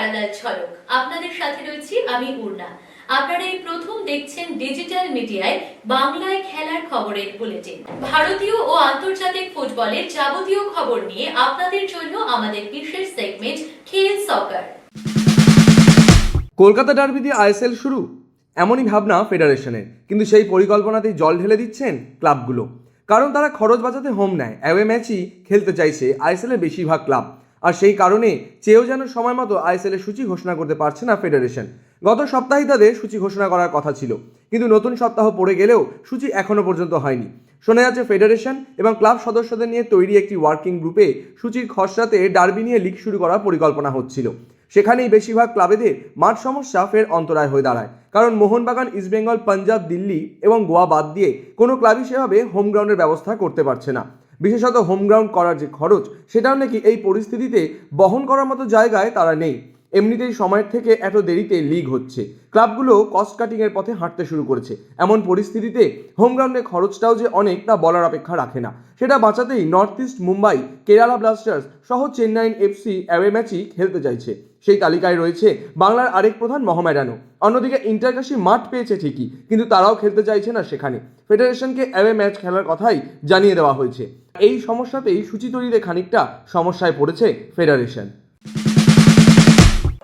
Parallel ঝলক। আপনাদের সাথে রয়েছি আমি উর্না আপনারা এই প্রথম দেখছেন ডিজিটাল মিডিয়ায় বাংলায় খেলার খবরের বুলেটিন ভারতীয় ও আন্তর্জাতিক ফুটবলের যাবতীয় খবর নিয়ে আপনাদের জন্য আমাদের বিশেষ সেগমেন্ট খেল সকার কলকাতা ডার্বি দিয়ে আইএসএল শুরু? এমনই ভাবনা ফেডারেশনের কিন্তু সেই পরিকল্পনাতেই জল ঢেলে দিচ্ছেন ক্লাবগুলো কারণ তারা খরচ বাঁচাতে হোম নেয়। অ্যাওয়ে ম্যাচই খেলতে চাইছে আইএসএলের বেশিরভাগ ক্লাব আর সেই কারণে চেয়েও যেন সময় মতো আইএসএল এর সূচি ঘোষণা করতে পারছে না ফেডারেশন। গত সপ্তাহেই তাদের সূচি ঘোষণা করার কথা ছিল, কিন্তু নতুন সপ্তাহ পড়ে গেলেও সূচি এখনও পর্যন্ত হয়নি। শোনা যাচ্ছে ফেডারেশন এবং ক্লাব সদস্যদের নিয়ে তৈরি একটি ওয়ার্কিং গ্রুপে সূচির খসড়াতে ডার্বি নিয়ে লিগ শুরু করার পরিকল্পনা হচ্ছিল। সেখানেই বেশিরভাগ ক্লাবেদের মাঠ সমস্যা ফের অন্তরায় হয়ে দাঁড়ায়। কারণ মোহনবাগান ইস্টবেঙ্গল পাঞ্জাব, দিল্লি এবং গোয়া বাদ দিয়ে কোনো ক্লাবই সেভাবে হোম গ্রাউন্ডের ব্যবস্থা করতে পারছে না। বিশেষত হোম গ্রাউন্ড করার যে খরচ, সেটাও নাকি এই পরিস্থিতিতে বহন করার মতো জায়গায় তারা নেই। এমনিতেই সময়ের থেকে এত দেরিতে লিগ হচ্ছে। ক্লাবগুলো কস্ট কাটিংয়ের পথে হাঁটতে শুরু করেছে। এমন পরিস্থিতিতে হোম গ্রাউন্ডে খরচটাও যে অনেক তা বলার অপেক্ষা রাখে না। সেটা বাঁচাতেই north east Mumbai Kerala blasters সহ চেন্নাইন এফসি অ্যাওয়ে ম্যাচই খেলতে চাইছে। সেই তালিকায় রয়েছে বাংলার আরেক প্রধান মহমেডানো অন্যদিকে ইন্টারকাশি মাঠ পেয়েছে ঠিকই, কিন্তু তারাও খেলতে চাইছে না সেখানে। ফেডারেশনকে অ্যাওয়ে ম্যাচ খেলার কথাই জানিয়ে দেওয়া হয়েছে। এই সমস্যাতেই সূচি তৈরিতে খানিকটা সমস্যায় পড়েছে ফেডারেশন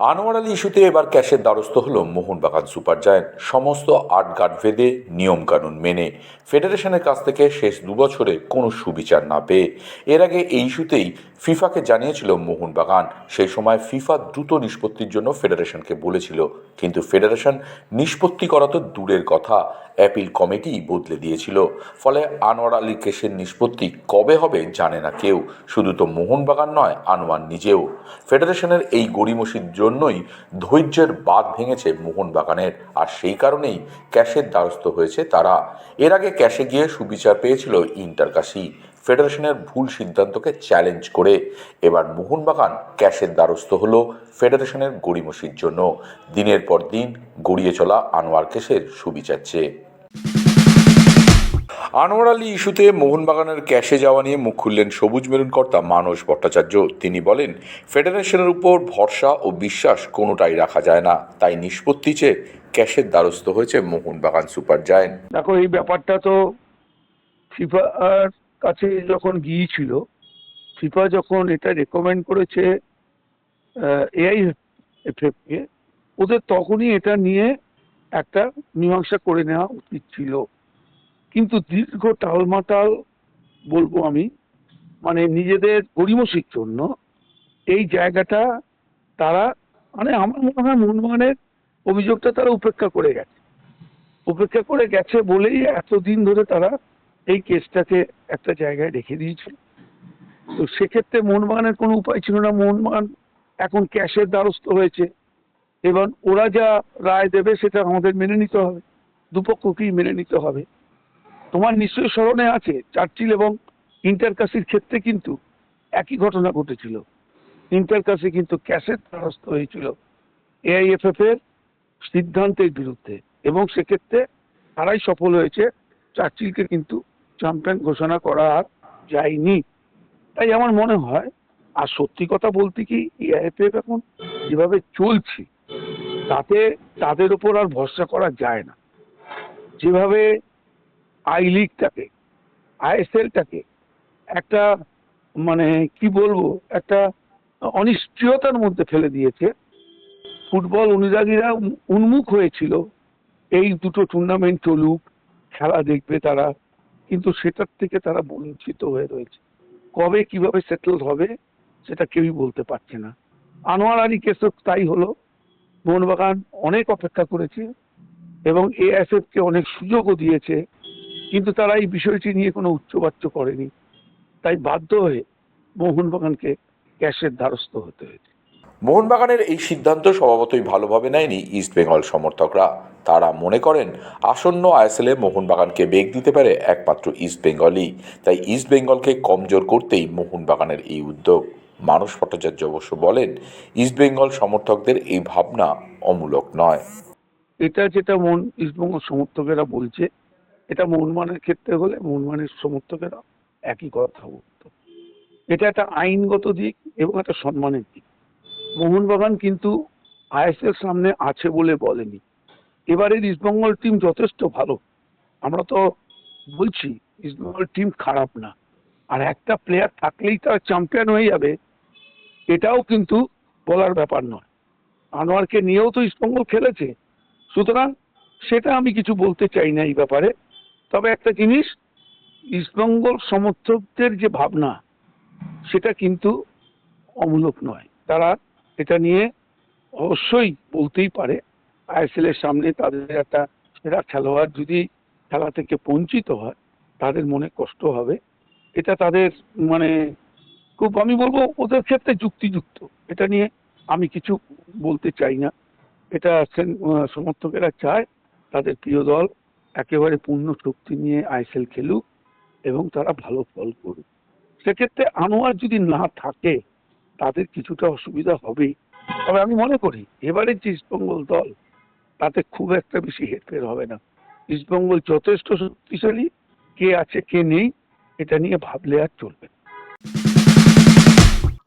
আনোয়ার আলী ইস্যুতে এবার ক্যাশের দ্বারস্থ হল মোহনবাগান সুপার জায়ান্ট। সমস্ত আটগাট ভেদে নিয়মকানুন মেনে ফেডারেশনের কাছ থেকে শেষ দুবছরে কোনো সুবিচার না পেয়ে এর আগে এই ইস্যুতেই ফিফাকে জানিয়েছিল মোহনবাগান। সেই সময় ফিফা দ্রুত নিষ্পত্তির জন্য ফেডারেশনকে বলেছিল। কিন্তু ফেডারেশন নিষ্পত্তি করা তো দূরের কথা, অ্যাপিল কমিটি বদলে দিয়েছিল। ফলে আনোয়ার আলী কেসের নিষ্পত্তি কবে হবে জানে না কেউ। শুধু তো মোহনবাগান নয়, আনোয়ার নিজেও। ফেডারেশনের এই গড়িমসির জন্যই ধৈর্যের বাঁধ ভেঙেছে মোহনবাগানের। আর সেই কারণেই ক্যাশের দ্বারস্থ হয়েছে তারা। এর আগে ক্যাশে গিয়ে সুবিচার পেয়েছিল ইন্টারকাশি ফেডারেশনের ভুল সিদ্ধান্তকে চ্যালেঞ্জ করে এবার মোহনবাগান ক্যাশের দ্বারস্থ হল ফেডারেশনের গড়িমসির জন্য। দিনের পর দিন গড়িয়ে চলা আনোয়ার কেসের সুবিচার চেয়ে। আনোয়ার আলী ইস্যুতে মোহনবাগানের ক্যাশে যাওয়া নিয়ে মুখ খুললেন সবুজ মেরুন কর্তা মানস ভট্টাচার্য। তিনি বলেন, ফেডারেশনের উপর ভরসা ও বিশ্বাস কোনোটাই রাখা যায় না। তাই নিষ্পত্তি চেয়ে ক্যাশের দ্বারস্থ হয়েছে মোহনবাগান সুপার জায়েন্ট। দেখো, এই ব্যাপারটা তো ফিফার কাছে যখন গিয়েছিল, ফিফা যখন এটা রেকমেন্ড করেছে এআই এফএফকে ওদের তখনই এটা নিয়ে একটা মীমাংসা করে নেওয়া উচিত ছিল। কিন্তু দীর্ঘ টালমাটাল বলব আমি মানে নিজেদের গরিমসির জন্য এই জায়গাটা তারা মানে আমার মনে হয় মোহনবাগানের অভিযোগটা তারা উপেক্ষা করে গেছে। উপেক্ষা করে গেছে বলেই এতদিন ধরে তারা এই কেসটাকে একটা জায়গায় রেখে দিয়েছিল তো সেক্ষেত্রে মোহনবাগানের কোনো উপায় ছিল না। মোহনবাগান এখন ক্যাশের দ্বারস্থ হয়েছে। এবার ওরা যা রায় দেবে সেটা আমাদের মেনে নিতে হবে। দুপক্ষকেই মেনে নিতে হবে। তোমার নিশ্চয়ই স্মরণে আছে চার্চিল এবং ইন্টারকাসির ক্ষেত্রে কিন্তু একই ঘটনা ঘটেছিল। ইন্টারকাসি কিন্তু ক্যাশের দ্বারস্থ হয়েছিল এআইএফএফ এর সিদ্ধান্তের বিরুদ্ধে এবং সেক্ষেত্রে তারাই সফল হয়েছে। চার্চিলকে কিন্তু চ্যাম্পিয়ন ঘোষণা করা আর যায়নি। তাই আমার মনে হয়, আর সত্যি কথা বলতে কি এআইএফএফ এখন যেভাবে চলছে, তাতে তাদের উপর আর ভরসা করা যায় না। যেভাবে আই লিগটাকে আইএসএলটাকে একটা মানে কি বলব, একটা অনিশ্চয়তার মধ্যে ফেলে দিয়েছে। ফুটবল অনুরাগীরা উন্মুখ হয়েছিল, এই দুটো টুর্নামেন্ট চলুক, খেলা দেখবে তারা, কিন্তু সেটার থেকে তারা বঞ্চিত হয়ে রয়েছে। কবে কীভাবে সেটেল হবে, সেটা কেউই বলতে পারছে না। আনোয়ার আলী কেসও তাই হলো। মোহনবাগান অনেক অপেক্ষা করেছে এবং এএসএফ কে অনেক সুযোগও দিয়েছে। কিন্তু তারা এই বিষয়টি নিয়ে কোনো উচ্চবাচ্য করেনি। তাই বাধ্য হয়ে মোহনবাগানকে ক্যাশের দ্বারস্থ হতে হয়েছে। মোহনবাগানের এই সিদ্ধান্ত স্বভাবতই ভালোভাবে নেয়নি ইস্টবেঙ্গল সমর্থকরা। তারা মনে করেন আসন্ন আইএসএলে মোহনবাগানকে বেগ দিতে পারে একমাত্র ইস্টবেঙ্গলই তাই ইস্টবেঙ্গলকে কমজোর করতেই মোহনবাগানের এই উদ্যোগ। মানস ভট্টাচার্য অবশ্য বলেন ইস্টবেঙ্গল সমর্থকদের এই ভাবনা অমূলক নয়। এটা যেটা মন ইস্টবঙ্গ সমর্থকেরা বলছে এটা মোহনবাগানের ক্ষেত্রে হলে মোহনবাগানের সমর্থকেরা একই কথা বলতো। এটা একটা আইনগত দিক এবং একটা সম্মানের দিক। মোহনবাগান কিন্তু আইএসএল সামনে আছে বলে বলেনি। এবারের ইস্টবেঙ্গল টিম যথেষ্ট ভালো। আমরা তো বলছি ইস্টবেঙ্গল টিম খারাপ না। আর একটা প্লেয়ার থাকলেই তারা চ্যাম্পিয়ন হয়ে যাবে, এটাও কিন্তু বলার ব্যাপার নয়। আনোয়ারকে নিয়েও তো ইস্টবেঙ্গল খেলেছে। সুতরাং সেটা আমি কিছু বলতে চাই না এই ব্যাপারে। তবে একটা জিনিস ইস্টবেঙ্গল সমর্থকদের যে ভাবনা, সেটা কিন্তু অমূলক নয়। তারা এটা নিয়ে অবশ্যই বলতেই পারে, আইএসএল এর সামনে তাদের একটা সেরা খেলোয়াড় যদি খেলা থেকে বঞ্চিত হয়, তাদের মনে কষ্ট হবে। এটা তাদের মানে খুব, আমি বলব ওদের ক্ষেত্রে যুক্তিযুক্ত। এটা নিয়ে আমি কিছু বলতে চাই না। এটা সমর্থকেরা চায় তাদের প্রিয় দল একেবারে পূর্ণ শক্তি নিয়ে আইসেল খেলুক এবং তারা ভালো ফল করুক। সেক্ষেত্রে আনোয়ার যদি না থাকে, তাদের কিছুটা অসুবিধা হবে তবে আমি মনে করি এবারে যে ইস্টবেঙ্গল দল তাতে খুব একটা বেশি হেরফের হবে না। ইস্টবেঙ্গল যথেষ্ট শক্তিশালী, কে আছে, কে নেই, এটা নিয়ে ভাবলে আর চলবে না।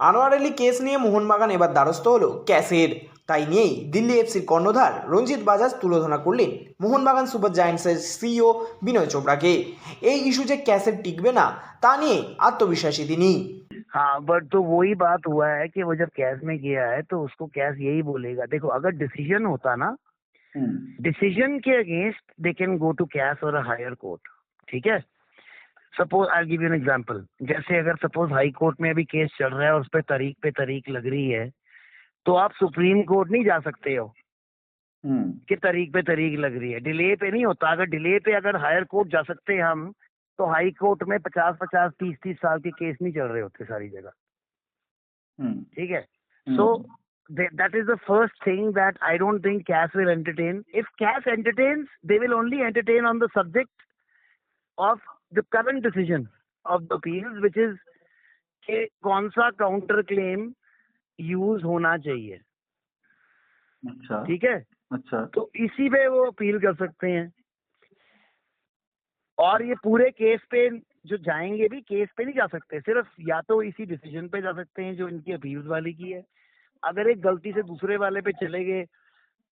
আনোয়ার আলী কেস নিয়ে মোহনবাগান এবার দ্বারস্থ হলো ক্যাসের তাই নিয়েই দিল্লি এফসির কর্ণধার রঞ্জিত বাজাজ তুলোধনা করলেন মোহনবাগান সুপার জায়ান্টসের সিইও বিনয় চোপড়াকে এই ইস্যু যে ক্যাসের টিকবে না তা নিয়ে আত্মবিশ্বাসী তিনি हाँ बट तो वही बात हुआ है कि वो जब कैश में गया है तो उसको कैश यही बोलेगा देखो अगर डिसीजन होता ना डिसीजन के against they can go to cash और हायर कोर्ट ठीक है Suppose I give you an example जैसे अगर सपोज़ हाई कोर्ट में अभी केस चल रहा है और उस पर तारीख पे तारीख लग रही है तो आप सुप्रीम कोर्ट नहीं जा सकते हो। कि तारीख पे तारीख लग रही है। डिले पे नहीं होता। अगर डिले पे अगर हायर कोर्ट जा सकते हैं हम तो हाई कोर्ट में पचास पचास तीस तीस साल के केस नहीं चल रहे होते सारी जगह। ठीक है? सो that is the first thing that I don't think CAS will entertain. If CAS entertains, they will only entertain on the subject of the current decision of the appeals, which is कि कौन सा counter claim use होना चाहिए। अच्छा। ठीक है? अच्छा। तो इसी पे वो अपील कर सकते हैं। और ये पूरे केस पे जो जाएँगे भी केस पे नहीं जा सकते। सिर्फ़ या तो इसी डिसीज़न पे जा सकते हैं जो इनकी अपील वाली की है। अगर एक गलती से दूसरे वाले पे चले गए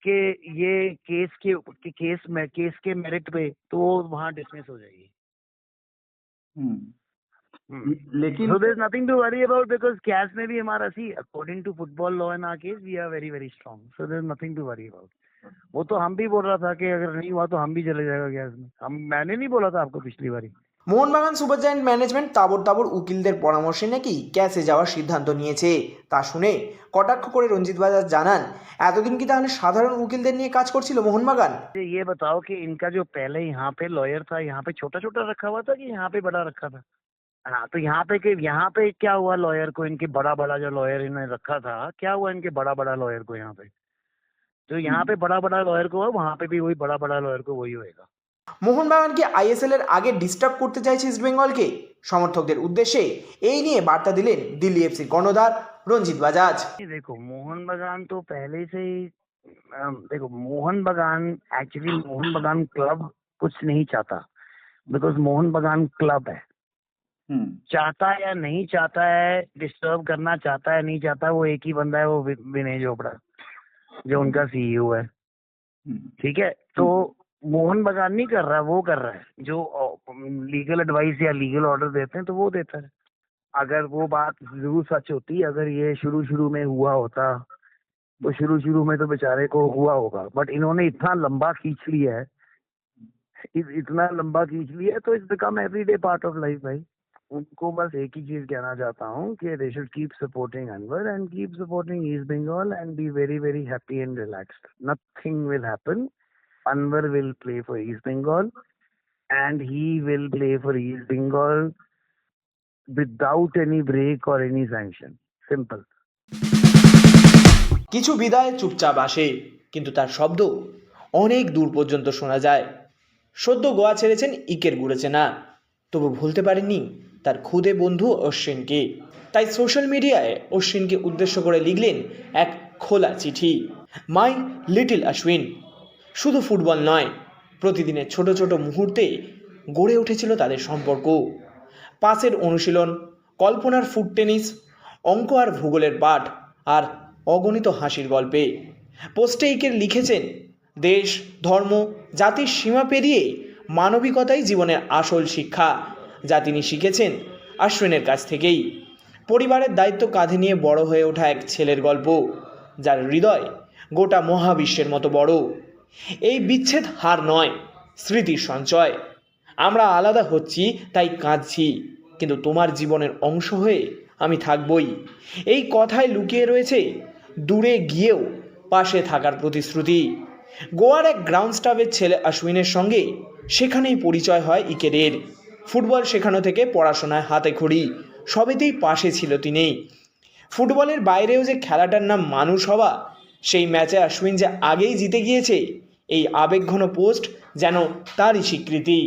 कि ये केस के कि केस में केस के मेरिट पे तो वो वहाँ डिसमिस हो जाएगी। लेकिन So there's nothing to worry about because cash में भी हमारा सी according to football law in our case we are very very strong. So there's nothing to worry about. वो तो हम भी बोल रहा था कि अगर नहीं हुआ तो हम भी चले जाएगा गैस में हम मैंने नहीं बोला था आपको पिछली बारी মোহনবাগান সুপার জায়ান্ট ম্যানেজমেন্ট তাবড় তাবড় উকিলদের পরামর্শে নাকি ক্যাসে যাওয়ার সিদ্ধান্ত নিয়েছে তা শুনে কটাক্ষ করে রঞ্জিত বাজাজ জানান এতদিন কি তাহলে সাধারণ উকিলদের নিয়ে কাজ করছিল মোহনবাগান मुझे ये बताओ कि इनका जो पहले यहाँ पे लॉयर था यहाँ पे छोटा छोटा रखा हुआ था कि यहाँ पे बड़ा रखा था हाँ तो यहाँ पे के यहाँ पे क्या हुआ लॉयर को इनके बड़ा बड़ा जो लॉयर इन्होंने रखा था क्या हुआ इनके बड़ा बड़ा लॉयर को यहाँ पे जो यहाँ पे बड़ा बड़ा लॉयर को है वहाँ पे भी वही बड़ा बड़ा लॉयर को वही होएगा মোহনবাগানকে আইএসএল এর আগে ডিস্টার্ব করতে চাইছে ইস্টবেঙ্গলকে সমর্থকদের উদ্দেশ্যে এই নিয়ে বার্তা দিলেন দিল্লি এফসির কর্ণধার রঞ্জিত বাজাজ ये देखो मोहन बगान तो पहले से ही अम, देखो मोहन बगान एक्चुअली मोहन बगान क्लब कुछ नहीं चाहता बिकॉज मोहन बगान क्लब है हम्म, चाहता या नहीं चाहता है डिस्टर्ब करना चाहता है नहीं चाहता वो एक ही बंदा है वो वि- विनय चोपड़ा जो उनका सीईओ है हम्म, ठीक है तो मोहन बगान नहीं कर रहा, वो कर रहा है। जो लीगल एडवाइस या लीगल ऑर्डर देते हैं तो वो देता है। अगर वो बात ज़रूर सच होती, अगर ये शुरू शुरू में हुआ होता तो शुरू शुरू में तो बेचारे को हुआ होगा। बट इन्होंने इतना लंबा खींच लिया है इतना लंबा खींच लिया है तो it's become everyday part of life भाई। उनको बस एक ही चीज़ कहना चाहता हूँ कि they should keep supporting Anwar and keep supporting East Bengal and be very very happy and relaxed nothing will happen Anwar will play for East Bengal and he will play for East Bengal without any break or any sanction. Simple. কিছু বিদায় চুপচাপ আসে, কিন্তু তার শব্দ অনেক দূর পর্যন্ত শোনা যায়। সদ্য গোয়া ছেড়েছেন ইকের গুড়েছে না তবু ভুলতে পারেননি তার খুদে বন্ধু অশ্বিনকে। তাই সোশ্যাল মিডিয়ায় অশ্বিনকে উদ্দেশ্য করে লিখলেন এক খোলা চিঠি। My little Ashwin. শুধু ফুটবল নয়, প্রতিদিনের ছোট ছোট মুহূর্তে গড়ে উঠেছিল তাদের সম্পর্ক। পাসের অনুশীলন, কল্পনার ফুট টেনিস, অঙ্ক আর ভূগোলের পাঠ, আর অগণিত হাসির গল্পে। পোস্টে ইকের লিখেছেন, দেশ, ধর্ম, জাতির সীমা পেরিয়ে মানবিকতাই জীবনের আসল শিক্ষা, যা তিনি শিখেছেন আশ্বিনের কাছ থেকেই। পরিবারের দায়িত্ব কাঁধে নিয়ে বড় হয়ে ওঠা এক ছেলের গল্প, যার হৃদয় গোটা মহাবিশ্বের মতো বড়। এই বিচ্ছেদ হার নয়, স্মৃতির সঞ্চয়। আমরা আলাদা হচ্ছি, তাই কাঁদছি, কিন্তু তোমার জীবনের অংশ হয়ে আমি থাকবই। এই কথায় লুকিয়ে রয়েছে, দূরে গিয়েও পাশে থাকার প্রতিশ্রুতি। গোয়ার এক গ্রাউন্ড স্টাফের ছেলে অশ্বিনের সঙ্গে সেখানেই পরিচয় হয় ইকেরের ফুটবল শেখানো থেকে পড়াশোনায় হাতে খড়ি, সবেতেই পাশে ছিল তিনি ফুটবলের বাইরেও যে খেলাটার নাম মানুষ হওয়া সেই ম্যাচে অশ্বিন যে আগেই জিতে গিয়েছে, এই আবেগঘন পোস্ট যেন তারই স্বীকৃতি।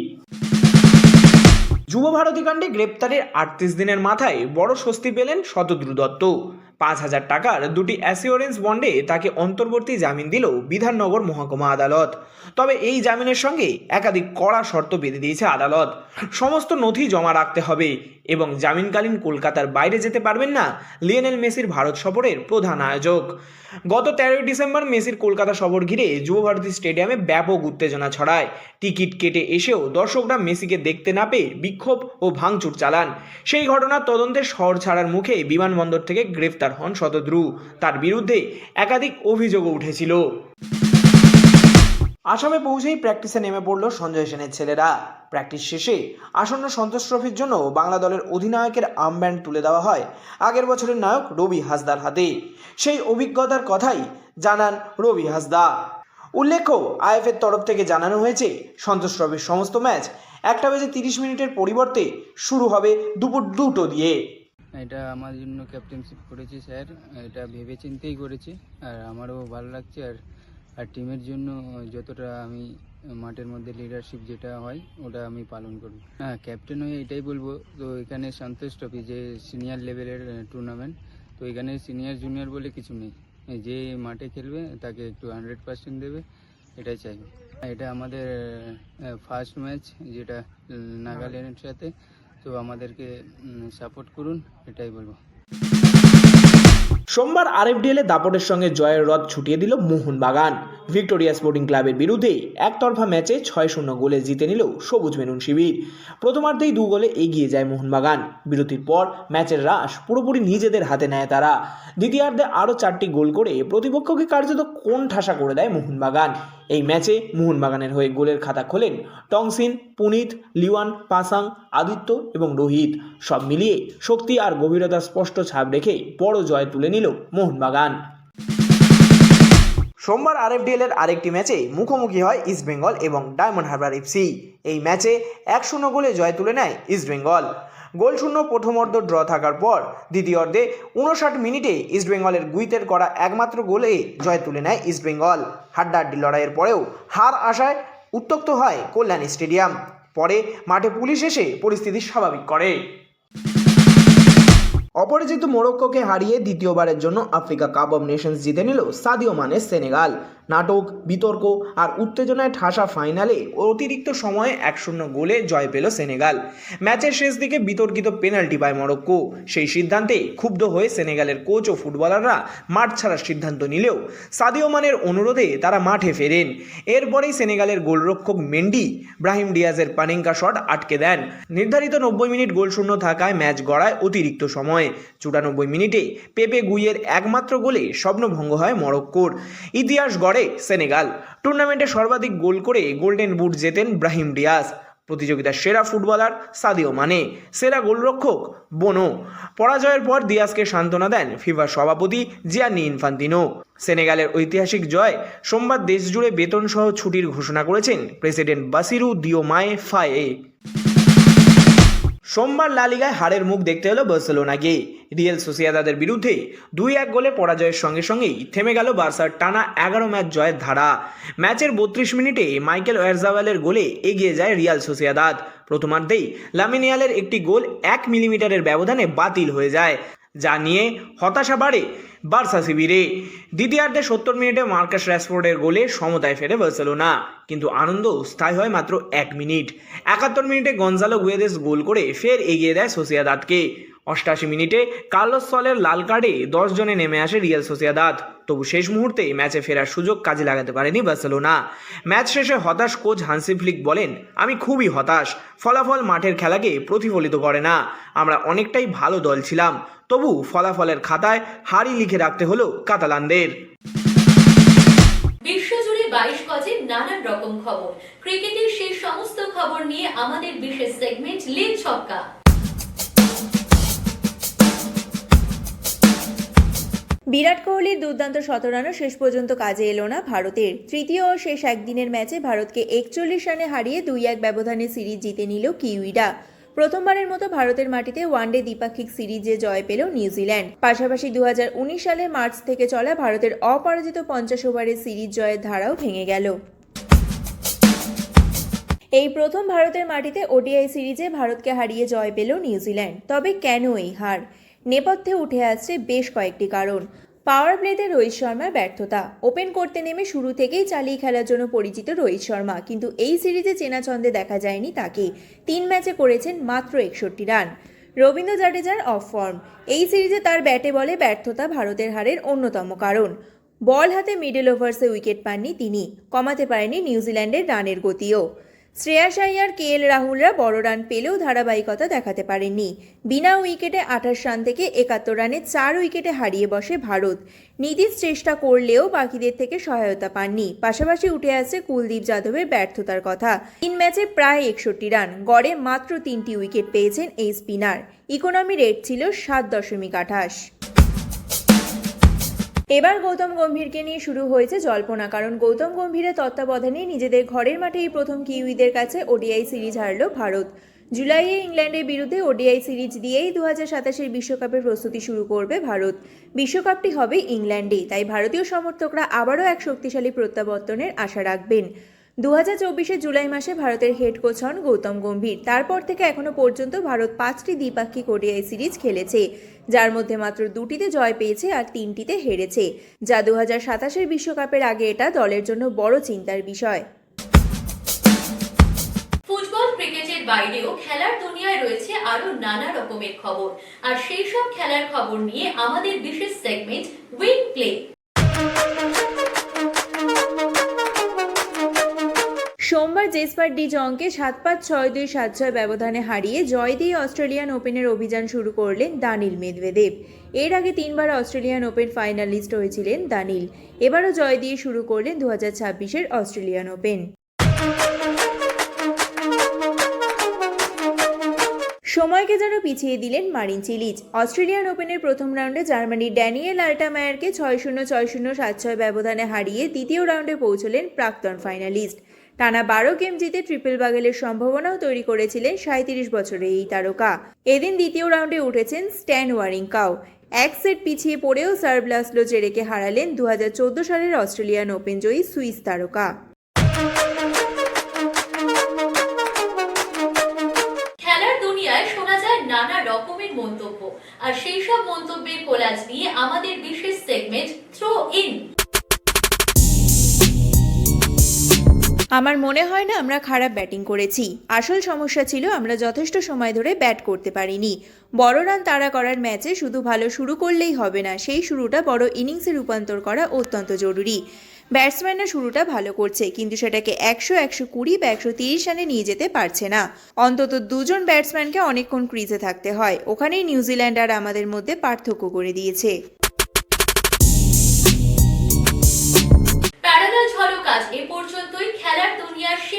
যুব ভারতী কাণ্ডে গ্রেপ্তারের আটত্রিশ দিনের মাথায় বড় স্বস্তি পেলেন শতদ্রু দত্ত। পাঁচ হাজার টাকার দুটি অ্যাসিওরেন্স বন্ডে তাকে অন্তর্বর্তী জামিন দিল বিধাননগর মহকুমা আদালত। তবে এই জামিনের সঙ্গে একাধিক কড়া শর্ত বেঁধে দিয়েছে আদালত। সমস্ত নথি জমা রাখতে হবে এবং জামিনকালীন কলকাতার বাইরে যেতে পারবেন না লিওনেল মেসির ভারত সফরের প্রধান আয়োজক। গত তেরোই ডিসেম্বর মেসির কলকাতা সফর ঘিরে যুবভারতী স্টেডিয়ামে ব্যাপক উত্তেজনা ছড়ায়। টিকিট কেটে এসেও দর্শকরা মেসিকে দেখতে না পেয়ে বিক্ষোভ ও ভাঙচুর চালান। সেই ঘটনার তদন্তে শহর ছাড়ার মুখে বিমানবন্দর থেকে গ্রেফতার হন শতদ্রু। তার বিরুদ্ধে একাধিক অভিযোগও উঠেছিল। আসামে পৌঁছেই প্র্যাকটিসে নেমে পড়ল সঞ্জয় সেনের ছেলেরা। প্র্যাকটিস শেষে আসন্ন সন্তোষ ট্রফির জন্য বাংলা দলের অধিনায়কের আর্মব্যান্ড তুলে দেওয়া হয় আগের বছরের নায়ক রবি হাসদার হাতে। সেই অভিজ্ঞতার কথাই জানান রবি হাসদা উল্লেখ্য, আইএফের তরফ থেকে জানানো হয়েছে, সন্তোষ ট্রফির সমস্ত ম্যাচ একটা বেজে তিরিশ মিনিটের পরিবর্তে শুরু হবে দুপুর দুটো দিয়ে। এটা আমার জন্য ক্যাপ্টেনশিপ করেছে স্যার এটা ভেবে চিন্তেই করেছি, আর আমারও ভালো লাগছে। আর আর টিমের জন্য যতটা আমি মাঠের মধ্যে লিডারশিপ যেটা হয়, ওটা আমি পালন করব। হ্যাঁ ক্যাপ্টেন হয়ে এটাই বলব। তো এখানে সন্তোষ ট্রফি যে সিনিয়র লেভেলের টুর্নামেন্ট তো এখানে সিনিয়র জুনিয়র বলে কিছু নেই। যে মাঠে খেলবে, তাকে একটু হান্ড্রেড পার্সেন্ট দেবে, এটাই চাইব। এটা আমাদের ফার্স্ট ম্যাচ যেটা, নাগাল্যান্ডের সাথে। তো আমাদেরকে সাপোর্ট করুন, এটাই বলব। সোমবার আরএফডিএলে দাপটের সঙ্গে জয়ের রথ ছুটিয়ে দিল মোহনবাগান। ভিক্টোরিয়া স্পোর্টিং ক্লাবের বিরুদ্ধে একতরফা ম্যাচে ছয় শূন্য গোলে জিতে নিল সবুজ মেনুন শিবির। প্রথমার্ধেই দু গোলে এগিয়ে যায় মোহনবাগান। বিরতির পর ম্যাচের রাশ পুরোপুরি নিজেদের হাতে নেয় তারা। দ্বিতীয়ার্ধে আরও চারটি গোল করে প্রতিপক্ষকে কার্যত কোণ ঠাসা করে দেয় মোহনবাগান। এই ম্যাচে মোহনবাগানের হয়ে গোলের খাতা খোলেন টংসিন, পুনিত, লিওয়ান, পাসাং, আদিত্য এবং রোহিত। সব মিলিয়ে শক্তি আর গভীরতা স্পষ্ট ছাপ রেখে বড় জয় তুলে নিল মোহনবাগান। সোমবার আরএফডিএল এর আরেকটি ম্যাচে মুখোমুখি হয় ইস্টবেঙ্গল এবং ডায়মন্ড হারবার এফসি। এই ম্যাচে এক শূন্য গোলে জয় তুলে নেয় ইস্টবেঙ্গল। গোল শূন্য, প্রথম অর্ধ ড্র থাকার পর দ্বিতীয় অর্ধে উনষাট মিনিটে ইস্টবেঙ্গলের গুইতের করা একমাত্র গোলে জয় তুলে নেয় ইস্টবেঙ্গল হাড্ডাহাড্ডি লড়াইয়ের পরেও হার আশায় উত্তক্ত হয় কল্যাণী স্টেডিয়াম। পরে মাঠে পুলিশ এসে পরিস্থিতি স্বাভাবিক করে। অপরাজিত মোরক্কোকে হারিয়ে দ্বিতীয়বারের জন্য আফ্রিকা কাপ অব নেশনস জিতে নিল সাদিও মানে সেনেগাল। নাটক, বিতর্ক আর উত্তেজনায় ঠাসা ফাইনালে অতিরিক্ত সময়ে এক শূন্য গোলে জয় পেল সেনেগাল। ম্যাচের শেষ দিকে বিতর্কিত পেনাল্টি পায় মরক্কো। সেই সিদ্ধান্তে ক্ষুব্ধ হয়ে সেনেগালের কোচ ও ফুটবলাররা মাঠ ছাড়ার সিদ্ধান্ত নিলেও সাদিও মানের অনুরোধে তারা মাঠে ফেরেন। এরপরেই সেনেগালের গোলরক্ষক মেন্ডি ব্রাহিম ডিয়াজের পানিঙ্কা শট আটকে দেন। নির্ধারিত নব্বই মিনিট গোল শূন্য থাকায় ম্যাচ গড়ায় অতিরিক্ত সময়ে। চুরানব্বই মিনিটে পেপে গুইয়ের একমাত্র গোলে স্বপ্নভঙ্গ হয় মরক্কোর। ইতিহাস গড়ে সেনেগাল টুর্নামেন্টে সর্বাধিক গোল করে গোল্ডেন বুট জেতেন ব্রাহিম ডিয়াস প্রতিযোগিতার সেরা ফুটবলার সাদিও মানে সেরা গোলরক্ষক বোনো। পরাজয়ের পর দিয়াসকে সান্ত্বনা দেন ফিফার সভাপতি জিয়ানি ইনফান্তিনো। সেনেগালের ঐতিহাসিক জয় সোমবার দেশজুড়ে বেতনসহ ছুটির ঘোষণা করেছেন প্রেসিডেন্ট বাসিরু দিওমায়ে ফায়ে সোমবার লালিগায় হারের মুখ দেখতে হলো বার্সেলোনাকে রিয়েল সোসিয়াদাদের বিরুদ্ধে দুই এক গোলে পরাজয়ের সঙ্গে সঙ্গেই থেমে গেল বার্সার টানা এগারো ম্যাচ জয়ের ধারা। ম্যাচের বত্রিশ মিনিটে মাইকেল ওয়ারজাওয়ালের গোলে এগিয়ে যায় রিয়াল সোসিয়াদাদ। প্রথমার্ধেই লামিনিয়ালের একটি গোল এক মিলিমিটারের ব্যবধানে বাতিল হয়ে যায়। যা নিয়ে হতাশা বাড়ে বার্সা শিবিরে। দ্বিতীয়ার্ধে সত্তর মিনিটে মার্কাস র্যাশফোর্ডের গোলে সমতায় ফেরে বার্সেলোনা, কিন্তু আনন্দ স্থায়ী হয় মাত্র এক মিনিট। একাত্তর মিনিটে গঞ্জালো গুয়েদেস গোল করে ফের এগিয়ে দেয় সোসিয়াদাদকে। অষ্টাশি মিনিটে কার্লোস সলের লাল কার্ডে দশ জনে নেমে আসে রিয়াল সোসিয়াদাদ। তবু শেষ মুহূর্তে ম্যাচে ফেরার সুযোগ কাজে লাগাতে পারেনি বার্সেলোনা। ম্যাচ শেষে হতাশ কোচ হান্সি ফ্লিক বলেন, আমি খুবই হতাশ। ফলাফল মাঠের খেলাকে প্রতিফলিত করে না। আমরা অনেকটাই ভালো দল ছিলাম। তবু ফলাফলের খাতায় হারি লিখে রাখতে হলো কাতালানদের। বিশ্বজুড়ে বাইশ গজে নানান রকম খবর। ক্রিকেটের সেই সমস্ত খবর নিয়ে আমাদের বিশেষ সেগমেন্ট লিগ ছক্কা। বিরাট কোহলির দুর্দান্ত শতরানও শেষ পর্যন্ত কাজে এলো না ভারতের। তৃতীয় ও শেষ একদিনের ম্যাচে ভারতকে একচল্লিশ রানে হারিয়ে দুই এক ব্যবধানে সিরিজ জিতে নিল কিউইরা প্রথমবারের মতো ভারতের মাটিতে ওয়ানডে দ্বিপাক্ষিক সিরিজে জয় পেল নিউজিল্যান্ড। পাশাপাশি দু হাজার উনিশ সালে মার্চ থেকে চলা ভারতের অপরাজিত পঞ্চাশ ওভারের সিরিজ জয়ের ধারাও ভেঙে গেল। এই প্রথম ভারতের মাটিতে ওডিআই সিরিজে ভারতকে হারিয়ে জয় পেল নিউজিল্যান্ড। তবে কেন এই হার? নেপথ্যে উঠে আসছে বেশ কয়েকটি কারণ। পাওয়ার প্লেতে রোহিত শর্মার ব্যর্থতা। ওপেন করতে নেমে শুরু থেকেই চালিয়ে খেলার জন্য পরিচিত রোহিত শর্মা, কিন্তু এই সিরিজে চেনা ছন্দে দেখা যায়নি তাকে। তিন ম্যাচে করেছেন মাত্র একষট্টি রান। রবীন্দ্র জাডেজার অফ ফর্ম। এই সিরিজে তার ব্যাটে বলে ব্যর্থতা ভারতের হারের অন্যতম কারণ। বল হাতে মিডল ওভার্সে উইকেট পাননি তিনি, কমাতে পারেনি নিউজিল্যান্ডের রানের গতিও। শ্রেয়াস আইয়ার কে এল রাহুলরা বড় রান পেলেও ধারাবাহিকতা দেখাতে পারেননি। বিনা উইকেটে আঠাশ রান থেকে একাত্তর রানে চার উইকেটে হারিয়ে বসে ভারত। নীতিশ চেষ্টা করলেও বাকিদের থেকে সহায়তা পাননি। পাশাপাশি উঠে আসছে কুলদীপ যাদবের ব্যর্থতার কথা। তিন ম্যাচে প্রায় একষট্টি রান, গড়ে মাত্র তিনটি উইকেট পেয়েছেন এই স্পিনার। ইকোনমি রেট ছিল সাত দশমিক আঠাশ। এবার গৌতম গম্ভীরকে নিয়ে শুরু হয়েছে জল্পনা, কারণ গৌতম গম্ভীরের তত্ত্বাবধানে নিজেদের ঘরের মাঠেই প্রথম কিউইদের কাছে ওডিআই সিরিজ হারল ভারত। জুলাইয়ে ইংল্যান্ডের বিরুদ্ধে ওডিআই সিরিজ দিয়েই দু হাজার সাতাশের বিশ্বকাপের প্রস্তুতি শুরু করবে ভারত। বিশ্বকাপটি হবে ইংল্যান্ডে তাই ভারতীয় সমর্থকরা আবারও এক শক্তিশালী প্রত্যাবর্তনের আশা রাখবেন। দু হাজার জুলাই মাসে ভারতের হেড কোচ হন গৌতম গম্ভীর। তারপর থেকে এখনও পর্যন্ত ভারত পাঁচটি দ্বিপাক্ষিক ওডিআই সিরিজ খেলেছে, যার মধ্যে মাত্র দুটিতে জয় পেয়েছে আর তিনটিতে হেরেছে। যা দু হাজার সাতাশের বিশ্বকাপের আগে এটা দলের জন্য বড় চিন্তার বিষয়। ক্রিকেটের বাইরেও খেলার দুনিয়ায় রয়েছে আরও নানা রকমের খবর। আর সেই সব খেলার খবর নিয়ে আমাদের বিশেষ সেগমেন্ট প্লে সোমবার জেসপার ডি জংকে সাত পাঁচ ছয় দুই সাত ছয় ব্যবধানে হারিয়ে জয় দিয়ে অস্ট্রেলিয়ান ওপেনের অভিযান শুরু করলেন দানিল মেদভেদেব এর আগে তিনবার অস্ট্রেলিয়ান ওপেন ফাইনালিস্ট হয়েছিলেন দানিল। এবারও জয় দিয়ে শুরু করলেন দু হাজার ছাব্বিশের অস্ট্রেলিয়ান ওপেন। সময়কে যেন পিছিয়ে দিলেন মারিন চিলিচ। অস্ট্রেলিয়ান ওপেনের প্রথম রাউন্ডে জার্মানির ড্যানিয়েল আল্টামায়ারকে ছয় শূন্য ছয় শূন্য, সাত ছয় ব্যবধানে হারিয়ে দ্বিতীয় রাউন্ডে পৌঁছলেন প্রাক্তন ফাইনালিস্ট। টানা বারো গেম জিতে ট্রিপল বাগেলের সম্ভাবনাও তৈরি করেছিলেন সাঁত্রিশ বছরের এই তারকা। এদিন দ্বিতীয় রাউন্ডে উঠেছেন স্ট্যান ওয়ারিং ওয়ারিংকাও। এক সেট পিছিয়ে পড়েও সার্ভ লাসলো জেরেকে হারালেন দুহাজার চোদ্দ সালের অস্ট্রেলিয়ান ওপেন জয়ী সুইস তারকা। খেলার নানা আর সেই সব মন্তব্যের কোলাজ নিয়ে আমাদের বিশেষ সেগমেন্ট থ্রো ইন আমার মনে হয় না আমরা খারাপ ব্যাটিং করেছি। আসল সমস্যা ছিল আমরা যথেষ্ট সময় ধরে ব্যাট করতে পারিনি। বড় রান তাড়া করার ম্যাচে শুধু ভালো শুরু করলেই হবে না, সেই শুরুটা বড় ইনিংসে রূপান্তর করা অত্যন্ত জরুরি। ব্যাটসম্যানরা শুরুটা ভালো করছে, কিন্তু সেটাকে একশো একশো কুড়ি বা একশো তিরিশ রানে নিয়ে যেতে পারছে না। অন্তত দুজন ব্যাটসম্যানকে অনেকক্ষণ ক্রিজে থাকতে হয়, ওখানেই নিউজিল্যান্ড আর আমাদের মধ্যে পার্থক্য করে দিয়েছে। এ দুনিয়ার